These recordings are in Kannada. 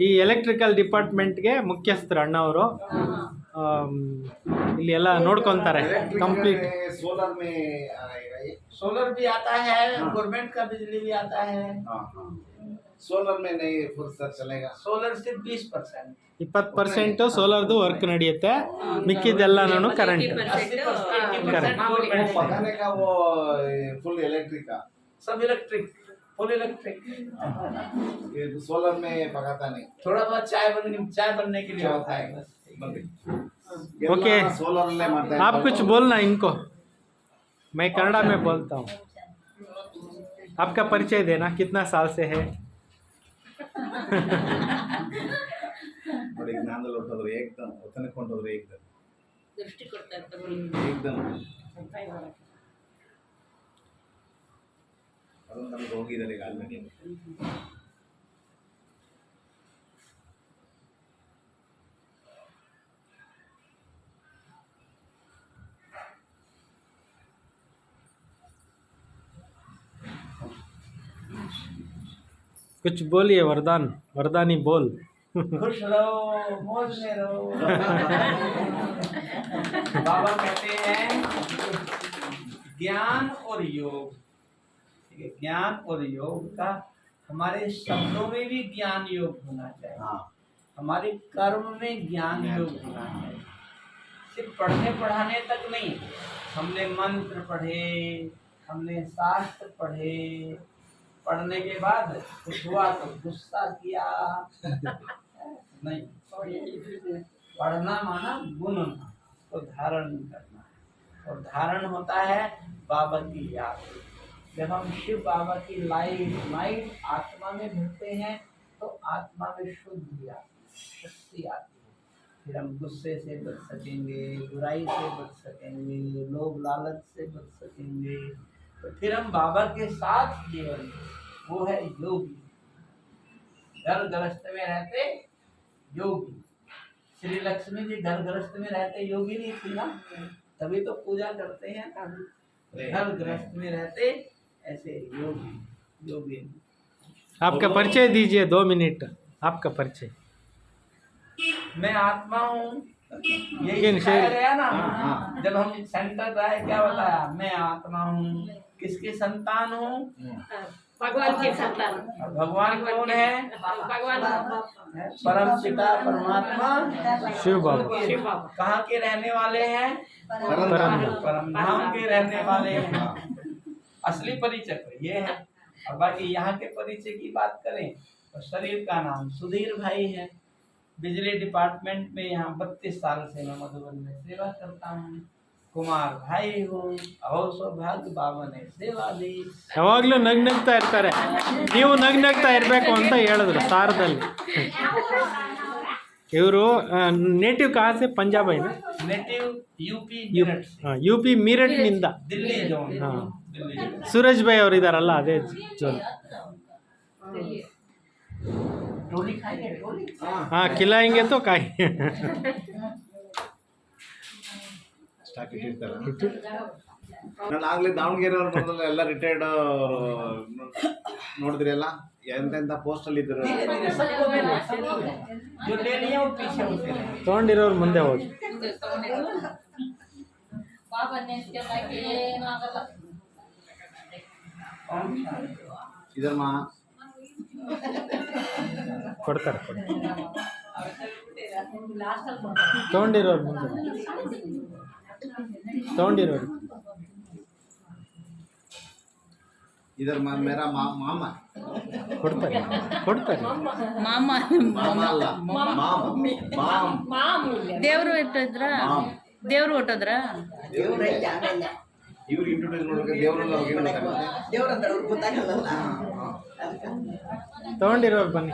ಈ ಎಲೆಕ್ಟ್ರಿಕಲ್ ಡಿಪಾರ್ಟ್ಮೆಂಟ್ಗೆ ಮುಖ್ಯಸ್ಥರು ಅಣ್ಣವರು ಆಮ್, ಇಲ್ಲಿ ಎಲ್ಲ ನೋಡ್ಕೊತಾರೆ ಕಂಪ್ಲೀಟ್ सोलर में आएगा ये सोलर भी आता है गवर्नमेंट का बिजली भी आता है हाँ हाँ सोलर में नहीं फुल सर चलेगा सोलर सिर्फ बीस परसेंट ಇಪ್ಪತ್ತು ಪರ್ಸೆಂಟ್ ಸೋಲಾರ್ದು ವರ್ಕ್ ನಡೆಯುತ್ತೆ ಮಿಕ್ಕಿದ್ದೆಲ್ಲನೂ ಕರೆಂಟ್ अस्सी Correct. परसेंट वो गवर्नमेंट पकाने का वो फुल इलेक्ट्रिक का सब इलेक्ट्रिक फुल इलेक्ट्रिक ये सोलर में पकाता नहीं थोड़ा बहुत चाय बनने चाय बनने के लिए होता है बस Okay. सोलर ले मारता है आप कुछ बोलना इनको मैं कन्नड़ा में बोलता हूँ आपका परिचय देना कितना साल से है ನೋಡಿ ಜ್ಞಾನದಲ್ಲಿ ಹೊಟ್ಟೋದ್ರು ಏಕ್ದಮ್ ಒತ್ತನೆ ಕೊಂಡೋದ್ರು ಏಕ್ದಮ್ ದೃಷ್ಟಿ ಕೊಡ್ತಾ ಏಕ್ದಮ್ ಅದೊಂದು ನಮಗೆ ಹೋಗಿದ್ದಾರೆ ಈಗ ಆಲ್ರೆಡಿ कुछ बोलिए वरदान वरदानी बोल। खुश रहो मौज में रहो। बाबा कहते हैं ज्ञान और योग। ठीक है ज्ञान और योग का हमारे शब्दों में भी ज्ञान योग होना चाहिए। हाँ। हमारे कर्म में ज्ञान योग। होना चाहिए। सिर्फ़ पढ़ने पढ़ाने तक नहीं हमने मंत्र पढ़े हमने शास्त्र पढ़े पढ़ने के बाद कुछ हुआ तो गुस्सा किया। नहीं पढ़ना माना गुण को धारण करना। और धारण होता है बाबा की याद। जब हम शिव बाबा की लाइट लाइट आत्मा में भरते हैं तो आत्मा में शुद्धि आती है, शक्ति आती है। फिर हम गुस्से से बच सकेंगे, बुराई से बच सकेंगे, लोभ लालच से बच सकेंगे। तो फिर हम बाबा के साथ जीवन वो है योगी। घर गृहस्थ में रहते योगी। श्री लक्ष्मी जी घर ग्रस्त में रहते योगी नहीं थी ना? तभी तो पूजा करते हैं घर गृहस्थ में रहते ऐसे योगी योगी। आपका परिचय दीजिए दो मिनट। आपका परिचय। मैं आत्मा हूँ। यही गया ना? हाँ, हाँ। जब हम सेंटर आए क्या बताया? मैं आत्मा हूँ। किसकी संतान हो? भगवान के संतान। और भगवान कौन है? भगवान। परम पिता परमात्मा। शिव बाबा। शिव बाबा। कहाँ के रहने वाले हैं? परम परम धाम के रहने वाले हैं। असली परिचय तो ये है। और बाकी यहाँ के परिचय की बात करें तो शरीर का नाम सुधीर भाई है। बिजली डिपार्टमेंट में यहाँ बत्तीस साल से मैं मधुबन में सेवा करता हूँ। ಕುಮಾರ್ ಭಾಯಿಗೂ ಅವ್ರ ಸೌಭಾಗ್ಯ ಭಾವನೆ ದೇವಾದಿ. ಯಾವಾಗಲೂ ನಗ್ ನಗ್ತಾ ಇರ್ತಾರೆ. ನೀವು ನಗ್ ನಗ್ತಾ ಇರಬೇಕು ಅಂತ ಹೇಳಿದ್ರು ಸಾರದಲ್ಲಿ. ಇವರು ನೇಟಿವ್ ಕಾಸೆ ಪಂಜಾಬಿನ? Native U P U P ಮೀರಟ್ನಿಂದ Delhi ಹಾಂ. ಸೂರಜ್ ಭಾಯ್ ಅವರು ಇದ್ದಾರಲ್ಲ ಅದೇ ಜೋನ್. ಹಾಂ ಕಿಲಾ ಹಿಂಗೆ ತೋ ಕಾಯಿ. ಸ್ಟಾಕ್ ಇಟ್ಟಿರ್ತಾರೆ. ನಾನು ಆಗಲಿ ದಾವಣಗೆರೆ ಅವ್ರು ಬಂದಲ್ಲ ಎಲ್ಲ ರಿಟೈರ್ಡ್ ಅವರು ನೋಡಿದ್ರಿ ಎಲ್ಲ ಎಂತೆಂಥ ಪೋಸ್ಟಲ್ಲಿ ಇದ್ರು? ತೊಗೊಂಡಿರೋರು ಮುಂದೆ ಹೋಗಿ. ಇದಮ್ಮ ಕೊಡ್ತಾರೆ. ತೊಗೊಂಡಿರೋರು ಮುಂದೆ. ತೊಗೊಂಡಿರೋರು. ಇದರ ಮೇರಾ ಮಾ ಮಾಮ. ಕೊಡ್ತಾರೆ. ಕೊಡ್ತಾರೆ. ಮಾಮ ಮಾಮ ಅಲ್ಲ. ಮಾಮ್. ಮಾಮ್. ದೇವ್ರು ಇಟ್ಟಿದ್ರ? ದೇವರು ದೇವ್ರು ಹೊಟ್ಟೋದ್ರ ಇವ್ರು ಇಂಟ್ರೊಡ್ಯೂಸ್ ಮಾಡೋಕೆ ದೇವರೆಲ್ಲ ಹೋಗಿ ದೇವ್ರಂತ ಅವ್ರಿಗೆ ಗೊತ್ತಾಗಲ್ಲ ತೊಗೊಂಡಿರೋರು ಬನ್ನಿ.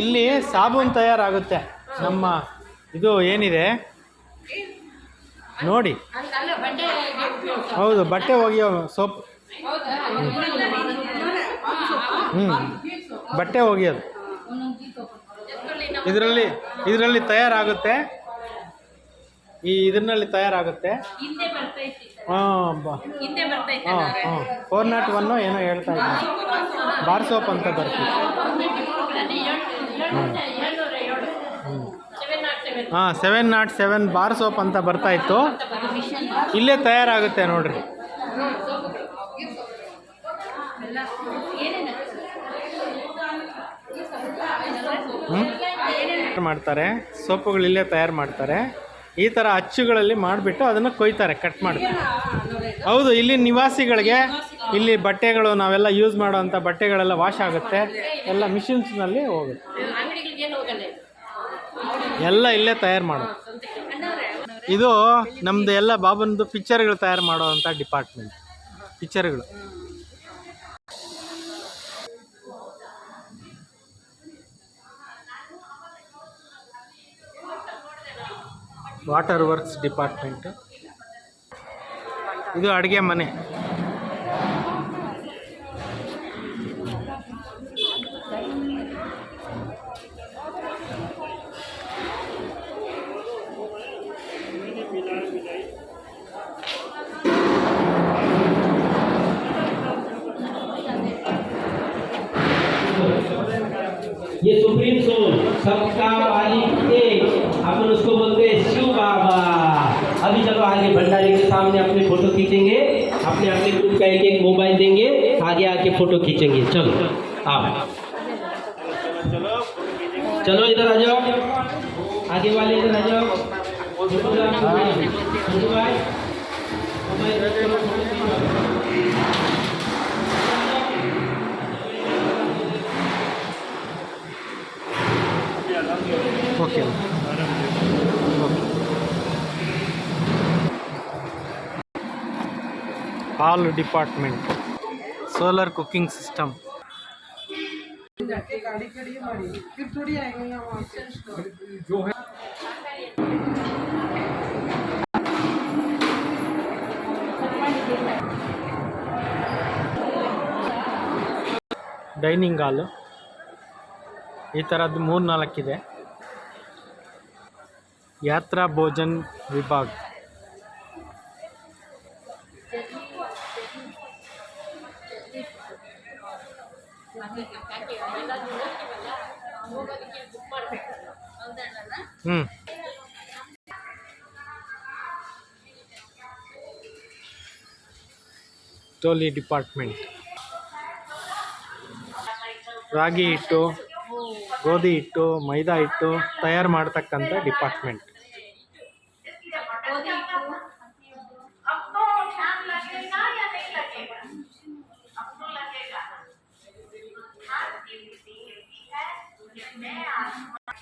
ಇಲ್ಲಿ ಸಾಬೂನ್ ತಯಾರಾಗುತ್ತೆ. ನಮ್ಮ ಇದು ಏನಿದೆ? ನೋಡಿ. ಹೌದು ಬಟ್ಟೆ ಒಗೆಯೋ ಸೋಪ್. ಹ್ಞೂ ಬಟ್ಟೆ ಒಗೆಯೋದು. ಇದರಲ್ಲಿ ಇದರಲ್ಲಿ ತಯಾರಾಗುತ್ತೆ. ಈ ಇದರಲ್ಲಿ ತಯಾರಾಗುತ್ತೆ. ಹಾಂ ಹಾಂ ಫೋರ್ ನಾಟ್ ಒನ್ನು ಏನೋ ಹೇಳ್ತಾ ಇದ್ದೀನಿ ಬಾರ್ ಸೋಪ್ ಅಂತ ಬರ್ತೀವಿ ಹಾಂ seven naught seven bar soap ಅಂತ ಬರ್ತಾ ಇತ್ತು. ಇಲ್ಲೇ ತಯಾರಾಗುತ್ತೆ ನೋಡ್ರಿ. ಮಾಡ್ತಾರೆ. ಸೋಪುಗಳು ಇಲ್ಲೇ ತಯಾರು ಮಾಡ್ತಾರೆ. ಈ ಥರ ಅಚ್ಚುಗಳಲ್ಲಿ ಮಾಡಿಬಿಟ್ಟು ಅದನ್ನು ಕೊಯ್ತಾರೆ ಕಟ್ ಮಾಡ್ತಾರೆ ಹೌದು, ಇಲ್ಲಿ ನಿವಾಸಿಗಳಿಗೆ ಇಲ್ಲಿ ಬಟ್ಟೆಗಳು ನಾವೆಲ್ಲ ಯೂಸ್ ಮಾಡೋವಂಥ ಬಟ್ಟೆಗಳೆಲ್ಲ ವಾಶ್ ಆಗುತ್ತೆ. ಎಲ್ಲ ಮಿಷಿನ್ಸ್ನಲ್ಲಿ ಹೋಗುತ್ತೆ. ಎಲ್ಲ ಇಲ್ಲೇ ತಯಾರು ಮಾಡೋದು. ಇದು ನಮ್ಮದು ಎಲ್ಲ ಬಾಬನದು ಪಿಕ್ಚರ್ಗಳು ತಯಾರು ಮಾಡೋವಂಥ ಡಿಪಾರ್ಟ್ಮೆಂಟ್. ಪಿಕ್ಚರ್ಗಳು. Water works department. ಇದು ಅಡುಗೆ ಮನೆ. सबका मालिक एक अपन उसको बोलते हैं शिव बाबा। अभी चलो आगे भंडारी के सामने अपने फ़ोटो खींचेंगे। अपने अपने ग्रुप का एक एक मोबाइल देंगे। आगे आके फ़ोटो खींचेंगे। चलो आप चलो इधर आ जाओ। आगे वाले इधर आ जाओ। okay hall department solar cooking system dining hall ಈ ಥರದ್ದು ಮೂರು ನಾಲ್ಕಿದೆ ಯಾತ್ರಾ ಭೋಜನ್ ವಿಭಾಗ. ಹ್ಞೂ ಟೋಲಿ ಡಿಪಾರ್ಟ್ಮೆಂಟ್. ರಾಗಿ ಹಿಟ್ಟು, ಗೋಧಿ ಹಿಟ್ಟು, ಮೈದಾ ಹಿಟ್ಟು ತಯಾರು ಮಾಡ್ತಕ್ಕಂಥ ಡಿಪಾರ್ಟ್ಮೆಂಟ್. अब तो ध्यान लगेगा या। नहीं लगेगा अब तो लगेगा ध्यान की विधि यही है कि मैं आत्मा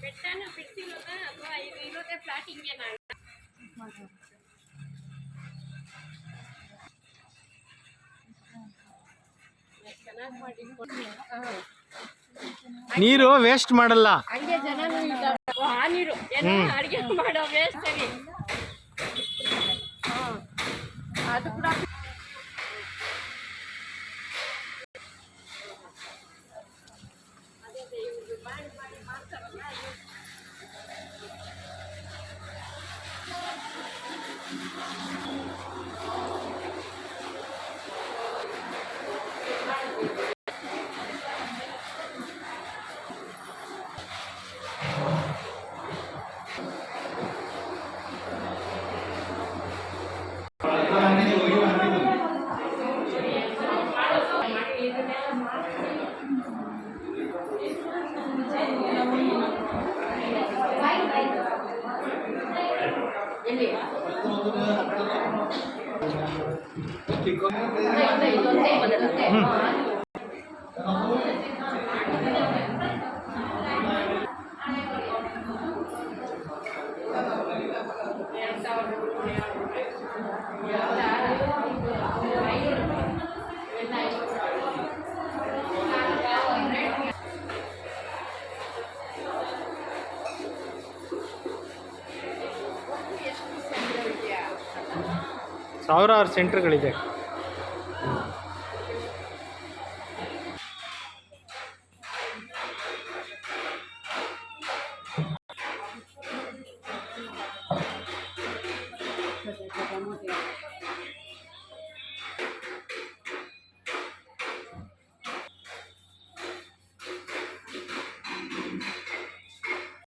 పెట్టాను ఫిక్సింగ్ ఒక ఐదు ఈరోజే ఫ్లాట్ ఇంకేనా? ನೀರು ವೇಸ್ಟ್ ಮಾಡಲ್ಲ. ಹಂಗೆ ಜನ ನೀರು. ಅಡುಗೆ ಮಾಡೋ ವೇಸ್ಟ್ ಸಾವಿರಾರು ಸೆಂಟ್ರ್ಗಳಿದೆ.